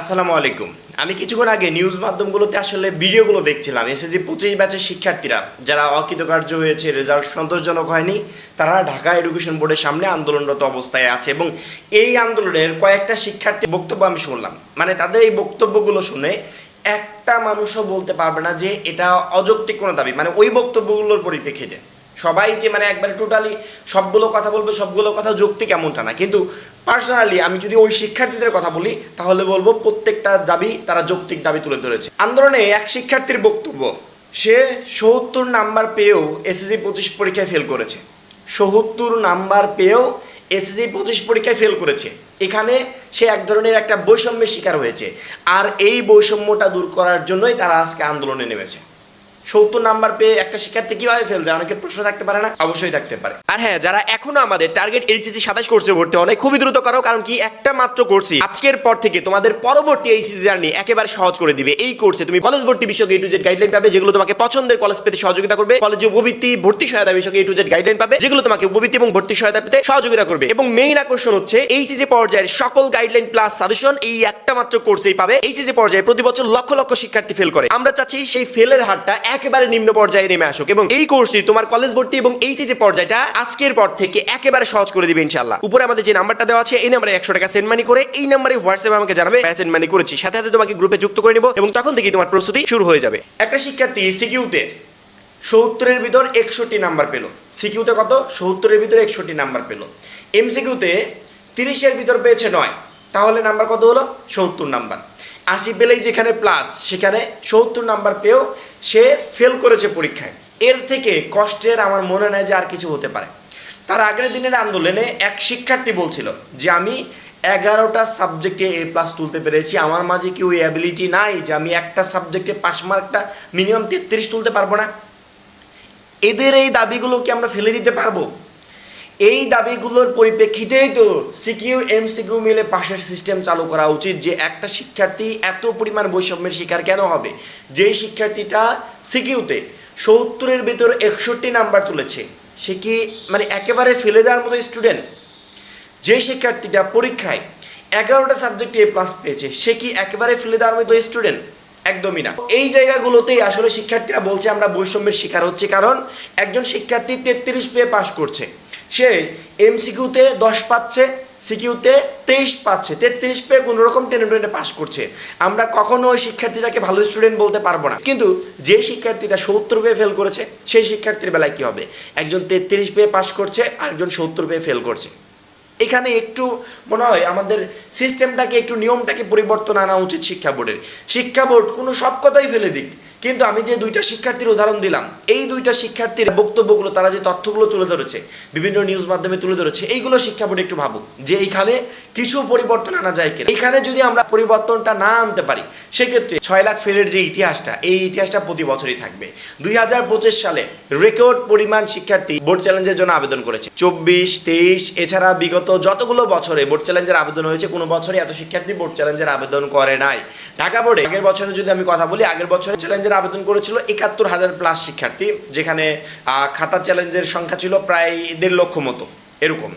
আসসালামু আলাইকুম। আমি কিছুক্ষণ আগে নিউজ মাধ্যমগুলোতে আসলে ভিডিওগুলো দেখছিলাম। এসএসজি পঁচিশ ব্যাচের শিক্ষার্থীরা, যারা অকৃতকার্য হয়েছে রেজাল্ট সন্তোষজনক হয়নি, তারা ঢাকা এডুকেশন বোর্ডের সামনে আন্দোলনরত অবস্থায় আছে এবং এই আন্দোলনের কয়েকটা শিক্ষার্থী বক্তব্য আমি শুনলাম। মানে তাদের এই বক্তব্যগুলো শুনে একটা মানুষও বলতে পারবে না যে এটা অযৌক্তিক কোনো দাবি। মানে ওই বক্তব্যগুলোর পরিপ্রেক্ষিতে। সবাই যে মানে একবারে টোটালি সবগুলো কথা বলবে, সবগুলো কথা যৌক্তিক এমনটা না। কিন্তু পার্সোনালি আমি যদি ওই শিক্ষার্থীদের কথা বলি, তাহলে বলব প্রত্যেকটা দাবি তারা যৌক্তিক দাবি তুলে ধরেছে। আন্দোলনে এক শিক্ষার্থীর বক্তব্য, সে সত্তর নাম্বার পেয়েও এসএসসি পঁচিশ পরীক্ষায় ফেল করেছে। সত্তর নাম্বার পেয়েও এসএসসি পঁচিশ পরীক্ষায় ফেল করেছে। এখানে সে এক ধরনের একটা বৈষম্যের শিকার হয়েছে। আর এই বৈষম্যটা দূর করার জন্যই তারা আজকে আন্দোলনে নেমেছে। সত্তর নাম্বার পেয়ে একটা শিক্ষার্থী কীভাবে ফেল যায়? অনেকের প্রশ্ন থাকতে পারে না। অবশ্যই থাকতে পারে। আর হ্যাঁ যারা এখনও আমাদের টার্গেট এইচএসসি সাতাশ কোর্সে ভর্তি অনেক খুবই দ্রুত করো, কারণ কি একটা মাত্র কোর্সই আজকের পর থেকে তোমাদের পরবর্তী এইচএসসি জার্নি একেবারে সহজ করে দিবে। এই কোর্সে তুমি কলেজ ভর্তি বিষয়ক এ টু জেড গাইডলাইন পাবে, যেগুলো তোমাকে পছন্দের কলেজ পেতে সহযোগিতা করবে কলেজে উপবৃত্তি, ভর্তি সহায়তা বিষয়ক এ টু জেড গাইডলাইন পাবে, যেগুলো তোমাকে উপবৃত্তি এবং ভর্তি সহায়তা পেতে সহযোগিতা করবে। এবং মেইন আকর্ষণ হচ্ছে এইচএসসি পর্যায়ের সকল গাইডলাইন প্লাস সাজেশন এই একটা মাত্র কোর্সেই পাবে। এইচএসসি পর্যায়ে প্রতি বছর লক্ষ লক্ষ শিক্ষার্থী ফেল করে। আমরা চাচ্ছি সেই ফেলের হারটা একেবারে নিম্ন পর্যায়ে নেমে আসুক এবং এই কোর্সটি তোমার কলেজ ভর্তি এবং এইচএসসি পর্যায়টা আজকের পর থেকে একেবারে সহজ করে দিবে ইনশাআল্লাহ। উপরে আমাদের যে নাম্বারটা দেওয়া আছে, এই নাম্বারে একশো টাকা সেন্ড মানি করে এই নাম্বারে হোয়াটসঅ্যাপে আমাকে জানাবে সেন্ড মানি করেছি। সাথে সাথে তোমাকে গ্রুপে যুক্ত করে নিব এবং তখন থেকেই তোমার প্রস্তুতি শুরু হয়ে যাবে। একটা শিক্ষার্থী সিকিউতে সত্তরের ভিতর একষট্টি নাম্বার পেল। সিকিউতে কত? সত্তরের ভিতর একষট্টি নাম্বার পেল। এমসিকিউতে তিরিশের ভিতর পেয়েছে নয়। তাহলে নাম্বার কত হলো? সত্তর নাম্বার। আশি পেলেই যেখানে প্লাস সেখানে সত্তর নাম্বার পেয়েও সে ফেল করেছে পরীক্ষায়। এর থেকে কষ্টের আমার মনে নেয় যে আর কিছু হতে পারে। তার আগের দিনের আন্দোলনে এক শিক্ষার্থী বলছিল যে, আমি এগারোটা সাবজেক্টে এ প্লাস তুলতে পেরেছি। আমার মাঝে কি ওই অ্যাবিলিটি নাই যে, আমি একটা সাবজেক্টে পাস মার্কটা মিনিমাম তেত্রিশ তুলতে পারব না। এদের এই দাবিগুলো কি আমরা ফেলে দিতে পারব? এই দাবিগুলোর পরিপ্রেক্ষিতেই তো সিকিউ, এমসিকিউ মিলে পাশের সিস্টেম চালু করা উচিত যে একটা শিক্ষার্থী এত পরিমাণ বৈষম্যের শিকার কেন হবে? যেই শিক্ষার্থীটা সিকিউতে সত্তরের ভেতর একষট্টি নাম্বার তুলেছে, সে কি মানে একেবারে ফেলে দেওয়ার মতো স্টুডেন্ট? যে শিক্ষার্থীটা পরীক্ষায় এগারোটা সাবজেক্টে এ প্লাস পেয়েছে, সে কি একেবারে ফেলে দেওয়ার মতো স্টুডেন্ট? একদমই না। এই জায়গাগুলোতেই আসলে শিক্ষার্থীরা বলছে, আমরা বৈষম্যের শিকার হচ্ছে কারণ একজন শিক্ষার্থী তেত্রিশ পেয়ে পাশ করছে। সে এমসিকিউতে দশ পাচ্ছে সিকিউতে তেইশ পাচ্ছে, তেত্রিশ পেয়ে কোনো রকম টেনে টেনে পাস করছে। আমরা কখনো ওই শিক্ষার্থীটাকে ভালো স্টুডেন্ট বলতে পারব না। কিন্তু যে শিক্ষার্থীটা সত্তর পেয়ে ফেল করেছে, সেই শিক্ষার্থীর বেলায় কী হবে? একজন তেত্রিশ পেয়ে পাস করছে আর একজন সত্তর পেয়ে ফেল করছে। এখানে একটু মনে হয় আমাদের সিস্টেমটাকে একটু নিয়মটাকে পরিবর্তন আনা উচিত শিক্ষা বোর্ডের। শিক্ষা বোর্ড কোনো সব কথাই ফেলে দিক। কিন্তু আমি যে দুইটা শিক্ষার্থীর উদাহরণ দিলাম, এই দুইটা শিক্ষার্থীর বক্তব্যগুলো, তারা যে তথ্যগুলো তুলে ধরেছে, বিভিন্ন নিউজ মাধ্যমে তুলে ধরেছে, এইগুলো শিক্ষা বোর্ড একটু ভাবুক, যে এইখানে কিছু পরিবর্তন আনা যায় কিনা। এখানে যদি আমরা পরিবর্তনটা না আনতে পারি, সেক্ষেত্রে ছয় লাখ ফেলের যে ইতিহাসটা, এই ইতিহাসটা প্রতি বছরই থাকবে। দুই হাজার পঁচিশ সালে রেকর্ড পরিমাণ শিক্ষার্থী বোর্ড চ্যালেঞ্জের জন্য আবেদন করেছে। চব্বিশ, তেইশ, এছাড়া বিগত যতগুলো বছরে বোর্ড চ্যালেঞ্জের আবেদন হয়েছে, কোনো বছরে এত শিক্ষার্থী বোর্ড চ্যালেঞ্জের আবেদন করে নাই। ঢাকা বোর্ডে আগের বছরে যদি আমি কথা বলি, আগের বছরে চ্যালেঞ্জের আবেদন করেছিল, একাত্তর হাজার প্লাস শিক্ষার্থী, যেখানে খাতা চ্যালেঞ্জের সংখ্যা ছিল প্রায় দেড় লক্ষ মতো, এরকম।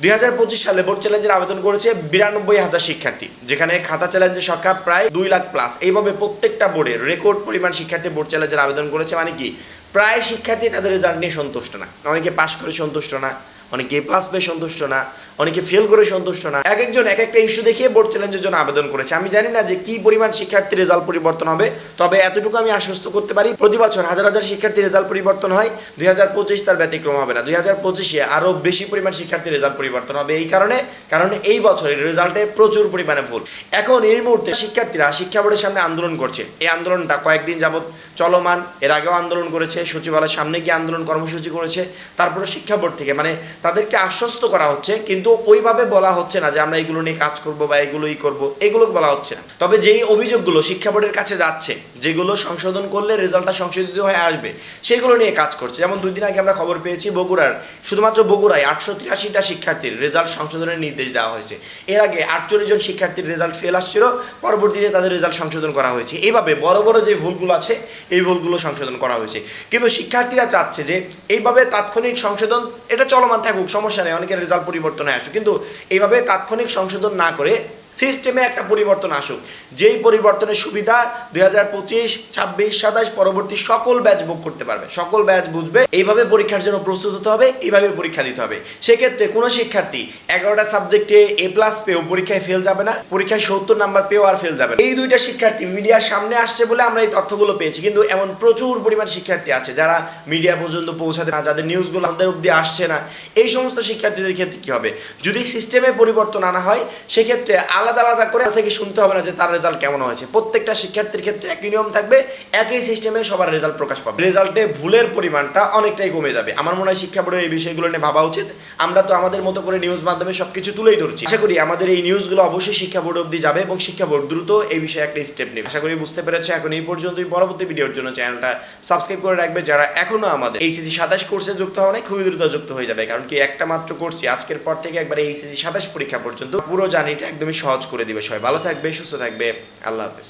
দুই হাজার পঁচিশ সালে বোর্ড চ্যালেঞ্জের আবেদন করেছে বিরানব্বই হাজার শিক্ষার্থী, যেখানে খাতা চ্যালেঞ্জের সংখ্যা প্রায় দুই লাখ প্লাস এইভাবে প্রত্যেকটা বোর্ডে রেকর্ড পরিমাণ শিক্ষার্থী বোর্ড চ্যালেঞ্জের আবেদন করেছে মানে কি? প্রায় শিক্ষার্থী তাদের রেজাল্ট নিয়ে সন্তুষ্ট না। অনেকে পাশ করে সন্তুষ্ট না। অনেকে প্লাস পেয়ে সন্তুষ্ট না, অনেকে ফেল করে সন্তুষ্ট না। এক একজন এক একটা ইস্যু দেখিয়ে বোর্ড চ্যালেঞ্জের জন্য আবেদন করেছে। আমি জানি না যে কি পরিমাণ শিক্ষার্থী রেজাল্ট পরিবর্তন হবে, তবে এতটুকু আমি আশ্বস্ত করতে পারি, প্রতি বছর হাজার হাজার শিক্ষার্থী রেজাল্ট পরিবর্তন হয়, দুই হাজার পঁচিশ তার ব্যতিক্রম হবে না। দুই হাজার পঁচিশে আরও বেশি পরিমাণ শিক্ষার্থী রেজাল্ট পরিবর্তন হবে এই কারণে, কারণ এই বছরের রেজাল্টে প্রচুর পরিমাণে ভুল। এখন এই মুহূর্তে শিক্ষার্থীরা শিক্ষা বোর্ডের সামনে আন্দোলন করছে। এই আন্দোলনটা কয়েকদিন যাবৎ চলমান, এর আগেও আন্দোলন করেছে, সচিবালয়ের সামনে গিয়ে আন্দোলন কর্মসূচি করেছে, তারপরে শিক্ষা বোর্ড থেকে মানে তাদেরকে আশ্বস্ত করা হচ্ছে, কিন্তু ওইভাবে বলা হচ্ছে না যে আমরা এগুলো নিয়ে কাজ করব বা এগুলোই করব। এগুলো বলা হচ্ছে না। তবে যেই অভিযোগগুলো শিক্ষা বোর্ডের কাছে যাচ্ছে, যেগুলো সংশোধন করলে রেজাল্টটা সংশোধিত হয়ে আসবে সেগুলো নিয়ে কাজ করছে। যেমন দুই দিন আগে আমরা খবর পেয়েছি বগুড়ার, শুধুমাত্র বগুড়ায় আটশো তিরাশিটা শিক্ষার্থীর রেজাল্ট সংশোধনের নির্দেশ দেওয়া হয়েছে। এর আগে আটচল্লিশ জন শিক্ষার্থীর রেজাল্ট ফেল আসছিল, পরবর্তীতে তাদের রেজাল্ট সংশোধন করা হয়েছে। এইভাবে বড় বড় যে ভুলগুলো আছে, এই ভুলগুলো সংশোধন করা হয়েছে। কিন্তু শিক্ষার্থীরা চাচ্ছে যে, এইভাবে তাৎক্ষণিক সংশোধন, এটা চলমান থাকুক সমস্যা নেই অনেকের রেজাল্ট পরিবর্তনে আসুক। কিন্তু এইভাবে তাৎক্ষণিক সংশোধন না করে সিস্টেমে একটা পরিবর্তন আসুক। যেই পরিবর্তনের সুবিধা দুই হাজার পঁচিশ, ছাব্বিশ, সাতাশ পরবর্তী সকল ব্যাচ বুক করতে পারবে। সকল ব্যাচ বুঝবে, এইভাবে পরীক্ষার জন্য প্রস্তুত হতে হবে, এইভাবে পরীক্ষা দিতে হবে। সেক্ষেত্রে কোনো শিক্ষার্থী এগারোটা সাবজেক্টে এ প্লাস পেয়েও পরীক্ষায় ফেল যাবে না, পরীক্ষায় সত্তর নাম্বার পেয়েও আর ফেল যাবে এই দুইটা শিক্ষার্থী মিডিয়ার সামনে আসছে বলে আমরা এই তথ্যগুলো পেয়েছি। কিন্তু এমন প্রচুর পরিমাণ শিক্ষার্থী আছে যারা মিডিয়া পর্যন্ত পৌঁছাতে না, যাদের নিউজগুলো আমাদের অব্দি আসছে না। এই সমস্ত শিক্ষার্থীদের ক্ষেত্রে কি হবে? যদি সিস্টেমে পরিবর্তন আনা হয়, সেক্ষেত্রে আলাদা আলাদা করে থেকে শুনতে হবে না যে তার রেজাল্ট কেমন হয়েছে। প্রত্যেকটা শিক্ষার্থীর ক্ষেত্রে একই নিয়ম থাকবে, একই সিস্টেমে সবার রেজাল্ট প্রকাশ পাবে। রেজাল্টে ভুলের পরিমাণটা অনেকটাই কমে যাবে। আমার মনে হয় শিক্ষা বোর্ডের এই বিষয়গুলো নিয়ে ভাবা উচিত। আমরা তো আমাদের মতো করে নিউজ মাধ্যমে সবকিছু তুলেই ধরছি। আশা করি আমাদের এই নিউজগুলো অবশ্যই শিক্ষা বোর্ড অব্দি যাবে এবং শিক্ষা বোর্ড দ্রুত এই বিষয়ে একটা স্টেপ নেবে। আশা করি বুঝতে পেরেছে। এখন এই পর্যন্তই। পরবর্তী ভিডিওর জন্য চ্যানেলটা সাবস্ক্রাইব করে রাখবে যারা এখনও আমাদের এইচএসি সাতাশ কোর্সে যুক্ত হওয়া নাই, খুবই দ্রুত যুক্ত হয়ে যাবে। কারণ কি একটা মাত্র কোর্সই আজকের পর থেকে একবার এইচএসি সাতাশ পরীক্ষা পর্যন্ত পুরো জার্নিটা একদমই সহজ করে দিবে সবাই। ভালো থাকবে সুস্থ থাকবে। আল্লাহ হাফেজ।